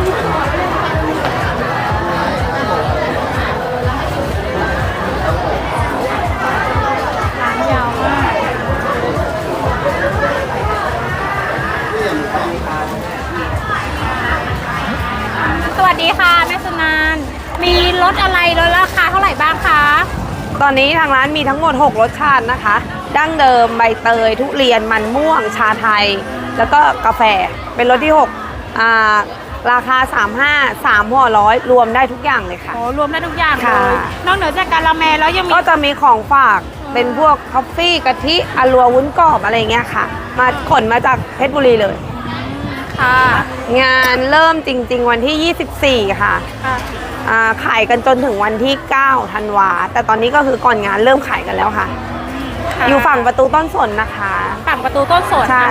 สวัสดีค่ะแม่สนันมีรถอะไรรถราคาเท่าไหร่บ้างคะตอนนี้ทางร้านมีทั้งหมด 6 รสชาตินะคะ ดั้งเดิมใบเตย ทุเรียนมันม่วง ชาไทย แล้วก็กาแฟ เป็นรสที่6อ่า ราคา 35 3ห่อร้อยรวมได้ทุกอย่างเลยค่ะ โอ้รวมได้ทุกอย่างเลค่ะ ย นอกเหนือจากการละแมแล้วยังมี ก็จะมีของฝากเป็นพวกคอฟฟี่กะทิอารัววุ้นกรอบอะไรเงี้ยค่ะ มาขนมาจากเพชรบุรีเลย ค่ะงานเริ่มจริง ๆ วันที่ 24 ค่ะค่ะ อ่าขายกันจนถึงวันที่ 9 ธันวา แต่ตอนนี้ก็คือก่อนงานเริ่มขายกันแล้วค่ะค่ะอยู่ฝั่งประตูต้นสนนะคะ ฝั่งประตูต้นสนใช่